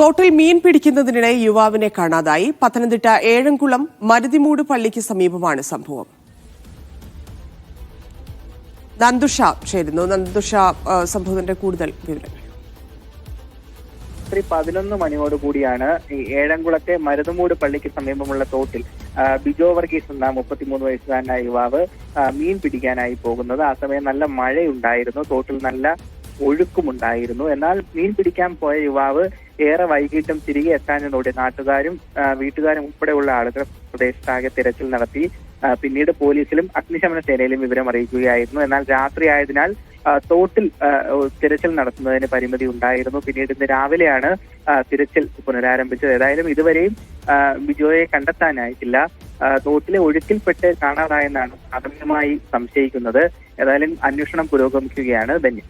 തോട്ടിൽ മീൻ പിടിക്കുന്നതിനിടെ യുവാവിനെ കാണാതായി. പത്തനംതിട്ട ഏഴംകുളം മരുതിമൂട് പള്ളിക്ക് സമീപമാണ് സംഭവം. നന്ദുഷ ചേരുന്നു. നന്ദുഷ സംഭവത്തിന്റെ കൂടുതൽ വിവരങ്ങൾ. രാത്രി പതിനൊന്ന് മണിയോട് കൂടിയാണ് ഈ ഏഴംകുളത്തെ മരുതുമൂട് പള്ളിക്ക് സമീപമുള്ള തോട്ടിൽ ബിജോ വർഗീസ് എന്ന മുപ്പത്തിമൂന്ന് വയസ്സുകാരനായ യുവാവ് മീൻ പിടിക്കാനായി പോകുന്നത്. ആ സമയം നല്ല മഴയുണ്ടായിരുന്നു. തോട്ടിൽ നല്ല ഒഴുക്കുമുണ്ടായിരുന്നു. എന്നാൽ മീൻ പിടിക്കാൻ പോയ യുവാവ് ഏറെ വൈകിട്ടും തിരികെ എത്താനോടെ നാട്ടുകാരും വീട്ടുകാരും ഉൾപ്പെടെയുള്ള ആളുകൾ പ്രദേശത്താകെ തിരച്ചിൽ നടത്തി. പിന്നീട് പോലീസിലും അഗ്നിശമന സേനയിലും വിവരം അറിയിക്കുകയായിരുന്നു. എന്നാൽ രാത്രി ആയതിനാൽ തോട്ടിൽ തിരച്ചിൽ നടത്തുന്നതിന് പരിമിതി ഉണ്ടായിരുന്നു. പിന്നീട് ഇന്ന് രാവിലെയാണ് തിരച്ചിൽ പുനരാരംഭിച്ചത്. ഏതായാലും ഇതുവരെയും ബിജോയെ കണ്ടെത്താനായിട്ടില്ല. തോട്ടിലെ ഒഴുക്കിൽപ്പെട്ട് കാണാതായെന്നാണ് പ്രാഥമികമായി സംശയിക്കുന്നത്. ഏതായാലും അന്വേഷണം പുരോഗമിക്കുകയാണ് ധന്യം